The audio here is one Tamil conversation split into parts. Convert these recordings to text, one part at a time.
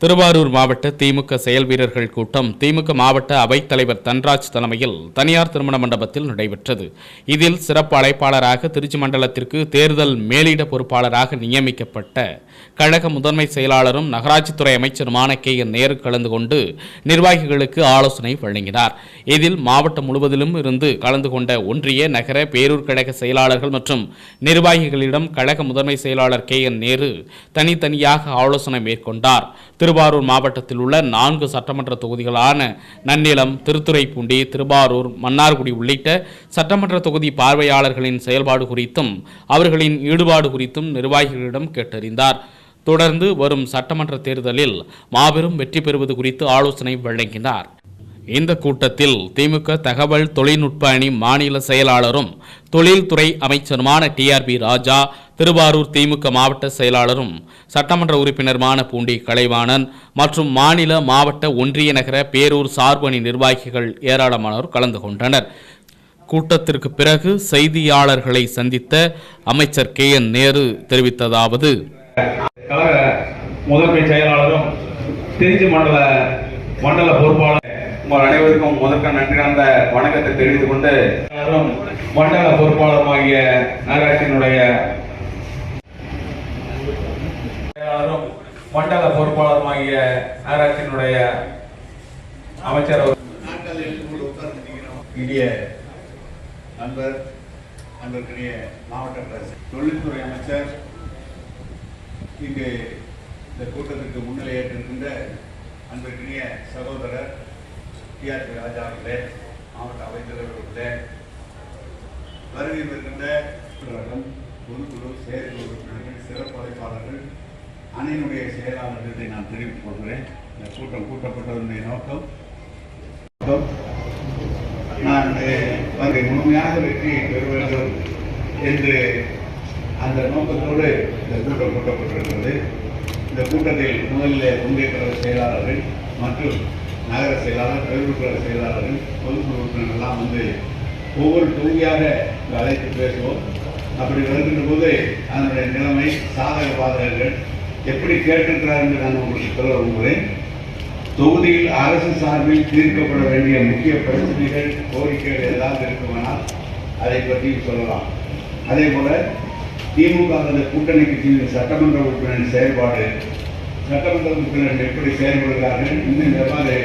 திருவாரூர் மாவட்ட திமுக செயல் வீரர்கள் கூட்டம் திமுக மாவட்ட அவைத்தலைவர் தன்ராஜ் தலைமையில் தனியார் திருமண மண்டபத்தில் நடைபெற்றது. இதில் சிறப்பு அழைப்பாளராக திருச்சி மண்டலத்திற்கு தேர்தல் மேலிட பொறுப்பாளராக நியமிக்கப்பட்ட கழக முதன்மை செயலாளரும் நகராட்சித்துறை அமைச்சருமான கே. என். நேரு கலந்து கொண்டு நிர்வாகிகளுக்கு ஆலோசனை வழங்கினார். இதில் மாவட்டம் முழுவதிலும் இருந்து கலந்து கொண்ட ஒன்றிய நகர பேரூர் கழக செயலாளர்கள் மற்றும் நிர்வாகிகளிடம் கழக முதன்மை செயலாளர் கே. என். நேரு தனித்தனியாக ஆலோசனை மேற்கொண்டார். திருவாரூர் மாவட்டத்தில் உள்ள நான்கு சட்டமன்ற தொகுதிகளான நன்னிலம் திருத்துறைப்பூண்டி திருவாரூர் மன்னார்குடி உள்ளிட்ட சட்டமன்ற தொகுதி பார்வையாளர்களின் செயல்பாடு குறித்தும் அவர்களின் ஈடுபாடு குறித்தும் நிர்வாகிகளிடம் கேட்டறிந்தார். தொடர்ந்து வரும் சட்டமன்ற தேர்தலில் மாபெரும் வெற்றி பெறுவது குறித்து ஆலோசனை வழங்கினார். இந்த கூட்டத்தில் திமுக தகவல் தொழில்நுட்ப அணி மாநில செயலாளரும் தொழில்துறை அமைச்சருமான டிஆர்பி ராஜா திருவாரூர் திமுக மாவட்ட செயலாளரும் சட்டமன்ற உறுப்பினருமான பூண்டி கலைவாணன் மற்றும் மாநில மாவட்ட ஒன்றிய நகர பேரூர் சார்பணி நிர்வாகிகள் ஏராளமானோர் கலந்து கொண்டனர். கூட்டத்திற்கு பிறகு செய்தியாளர்களை சந்தித்த அமைச்சர் கே என் நேரு தெரிவித்ததாவது கழக முதன்மை செயலாளரும் திருச்சி மண்டல மண்டல பொறுப்பாளர் உங்கள் அனைவருக்கும் முதற்க நன்றி கலந்த வணக்கத்தை தெரிவித்துக் கொண்டு மண்டல பொறுப்பாளருமாகிய நகராட்சியினுடைய செயலாளரும் மண்டல பொறுப்பாளருமாகிய நகராட்சியினுடைய அமைச்சர் அவர் இனிய நண்பர் அன்பிற்குரிய மாவட்ட தொழில்துறை அமைச்சர் இங்கு இந்த கூட்டத்திற்கு முன்னிலையேற்றிருக்கின்ற அன்பிற்குரிய சகோதரர் டிஆர்பி ராஜா அவர்களே மாவட்ட அவைத்தலைவர் அவர்களே வருகை இருக்கின்ற பொதுக்குழு செயற்குழு உறுப்பினர்கள் சிறப்பு அழைப்பாளர்கள் அணியினுடைய செயலாளர்களை நான் தெரிவித்துக் கொள்கிறேன். இந்த கூட்டம் கூட்டப்பட்டதனுடைய நோக்கம். நான் அங்கே முழுமையாக வெற்றியை பெற வேண்டும் என்று அந்த நோக்கத்தோடு இந்த கூட்டம் கூட்டப்பட்டிருக்கிறது. இந்த கூட்டத்தில் முதலில் ஒன்றிய செயலாளர்கள் மற்றும் நகர செயலாளர் பேரூர் செயலாளர்கள் பொதுக்குழு உறுப்பினர்கள் எல்லாம் வந்து ஒவ்வொரு தொகுதியாக அழைத்து பேசுவோம். அப்படி வருகின்ற போது அதனுடைய நிலைமை சாதக பாதகங்கள் எப்படி கேட்டிருக்கிறார் என்று நான் உங்களுக்கு சொல்ல விரும்புகிறேன். தொகுதியில் அரசு சார்பில் தீர்க்கப்பட வேண்டிய முக்கிய பிரச்சனைகள் கோரிக்கைகள் ஏதாவது இருக்குமானால் அதை பற்றி சொல்லலாம். அதே போல திமுக அல்லது கூட்டணி கட்சியின் சட்டமன்ற உறுப்பினரின் செயல்பாடு. சட்டமன்ற உறுப்பினர்கள் எப்படி செயல்படுகிறார்கள்? இன்னும் எவ்வாறு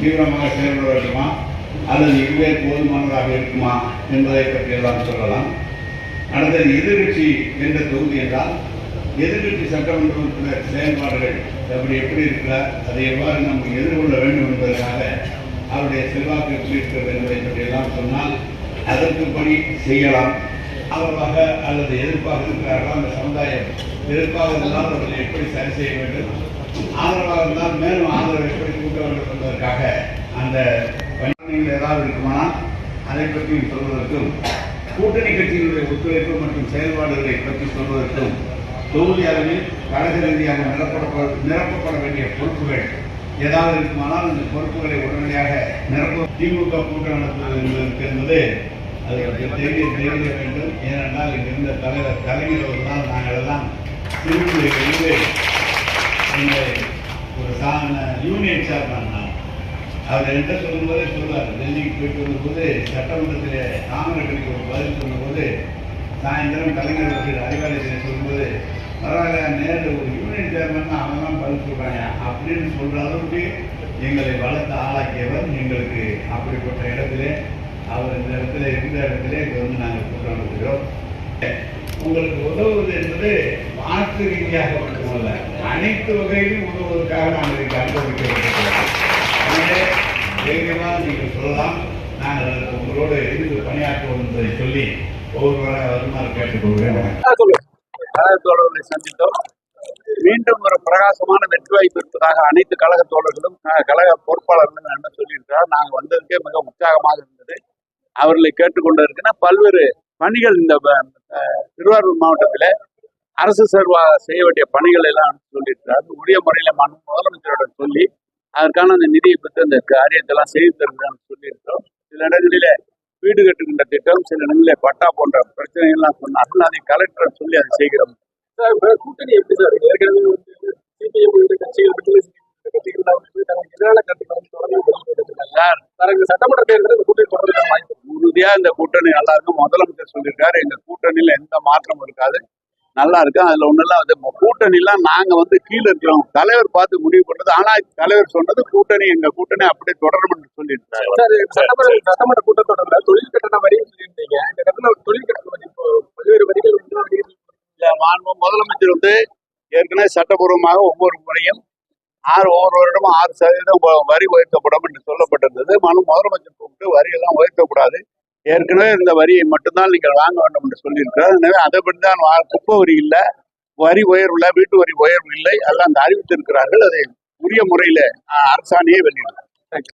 தீவிரமாக செயல்பட வேண்டுமா? அல்லது இதுவே போதுமானதாக இருக்குமா என்பதை பற்றி எல்லாம் சொல்லலாம். அடுத்தது எதிர்கட்சி என்ற தொகுதி என்றால் எதிர்கட்சி சட்டமன்ற உறுப்பினர் செயல்பாடுகள் அப்படி எப்படி இருக்கிறார் அதை எவ்வாறு நாம் எதிர்கொள்ள வேண்டும் என்பதற்காக அவருடைய செல்வாக்கு எப்படி இருக்கிறது என்பதை பற்றியெல்லாம் சொன்னால் அதற்கு படி செய்யலாம். ஆதரவாக அல்லது எதிர்ப்பாக இருக்கிறார்களா? அந்த சமுதாயம் எதிர்ப்பாக இருந்தால் அவர்களை எப்படி சரி செய்ய வேண்டும்? ஆதரவாக இருந்தால் மேலும் ஆதரவை எப்படி கூட்ட வேண்டும் என்பதற்காக அந்த பணிகள் ஏதாவது இருக்குமானால் அதை பற்றி சொல்வதற்கும் கூட்டணி கட்சியினுடைய ஒத்துழைப்பு மற்றும் செயல்பாடுகளை பற்றி சொல்வதற்கும் தொகுதி அளவில் கழக ரீதியாக நிரப்பட நிரப்பப்பட வேண்டிய பொறுப்புகள் ஏதாவது இருக்குமானால் இந்த பொறுப்புகளை உடனடியாக நிரப்ப திமுக கூட்டம் நடத்துவதற்கு என்பது அது தெரிய தெரிய வேண்டும். ஏனென்றால் இங்கிருந்த தலைவர் கலைஞர் நாங்கள் எல்லாம் இந்த ஒரு சாதாரண யூனியன் சேர்மன் நான். அவர் என்ன சொல்லும்போதே சொல்லுவார் டெல்லிக்கு போயிட்டு வந்தபோது சட்டமன்றத்தில் காமராஜருக்கு ஒரு பதில் சொன்னபோது சாயந்தரம் கலைஞர் அவர்கள் அறிவாலயத்தில் சொல்லும்போது பரவாயில்ல நேரில் ஒரு யூனியன் சேர்மன் அவன் தான் பதில் சொல்கிறாங்க அப்படின்னு சொல்கிற அளவுக்கு எங்களை வளர்த்து ஆளாக்கியவர் எங்களுக்கு அப்படிப்பட்ட இடத்துல அவர் இந்த இடத்துல இருந்த இடத்துல இதை வந்து நாங்கள் கூட்டம் உங்களுக்கு உதவுவது என்பது மாற்று ரீதியாக மட்டுமல்ல அனைத்து வகையிலும் உதவுவதற்காக நாங்கள் இங்கே அனுபவிக்கிறோம் தைரியமாக நீங்கள் சொல்லலாம். நாங்கள் உங்களோடு இருந்து பணியாற்றுவோம் என்பதை சொல்லி ஒவ்வொருவராக வருமாறு கேட்டுக்கொள்கிறேன். கழக தோழர்களை சந்தித்தோம். மீண்டும் ஒரு பிரகாசமான வெற்றி வாய்ப்பு இருப்பதாக அனைத்து கழக தோழர்களும் கழக பொறுப்பாளர்களும் என்ன சொல்லியிருக்கிறார் நாங்கள் வந்ததுக்கே மிக உற்சாகமாக இருந்தது. அவர்களை கேட்டுக்கொண்டு இருக்குன்னா பல்வேறு பணிகள் இந்த திருவாரூர் மாவட்டத்தில் அரசு சேர்வா செய்ய வேண்டிய பணிகள் எல்லாம் சொல்லியிருக்கிறார். உரிய முறையில் மனு முதலமைச்சரிடம் சொல்லி அதற்கான அந்த நிதியை பற்றி அந்த காரியத்தெல்லாம் செய்து தருங்கன்னு சொல்லியிருக்கிறோம். சில இடங்களிலே வீடு கட்டுகின்ற திட்டம் சில இடங்களில் பட்டா போன்ற பிரச்சனைகள்லாம் சொன்னார்கள் அதை கலெக்டர் சொல்லி அதை செய்கிறோம். கூட்டணி எப்படி சார்? ஏற்கனவே வந்து சிபிஎம் உள்ளிட்ட கட்சிகள் இந்த சட்டமன்ற தேர்தலில் இந்த கூட்டணி உறுதியா இந்த கூட்டணி நல்லா இருக்கும். முதலமைச்சர் சொல்லியிருக்காரு எங்க கூட்டணியில எந்த மாற்றமும் இருக்காது. நல்லா இருக்கு. அதுல ஒண்ணெல்லாம் வந்து கூட்டணிலாம் நாங்க வந்து கீழே இருக்கிறோம். தலைவர் பார்த்து முடிவு பண்றது. ஆனா தலைவர் சொன்னது கூட்டணி எங்க கூட்டணி அப்படியே தொடரும் சட்டமன்ற கூட்டத்தொடரில் தொழில் கட்டண வரின்னு சொல்லியிருந்தீங்க. இந்த கட்டண தொழில் கட்டண வரி பல்வேறு வரிகள் மாண்பு முதலமைச்சர் வந்து ஏற்கனவே சட்டபூர்வமாக ஒவ்வொரு முறையும் ஆறு ஒவ்வொரு வருடமும் ஆறு சதவீதம் வரி உயர்த்தப்படும் என்று சொல்லப்பட்டிருந்தது. மனு முதலமைச்சர் கூப்பிட்டு வரியெல்லாம் உயர்த்தக்கூடாது. ஏற்கனவே இந்த வரியை மட்டும்தான் நீங்கள் வாங்க வேண்டும் என்று சொல்லியிருக்கிறார். எனவே அதை தான் குப்பை வரி இல்லை வரி உயர்வு வீட்டு வரி உயர்வு இல்லை. எல்லாம் அந்த அறிவித்திருக்கிறார்கள். அதை உரிய முறையில அரசாணையே அரசாணையை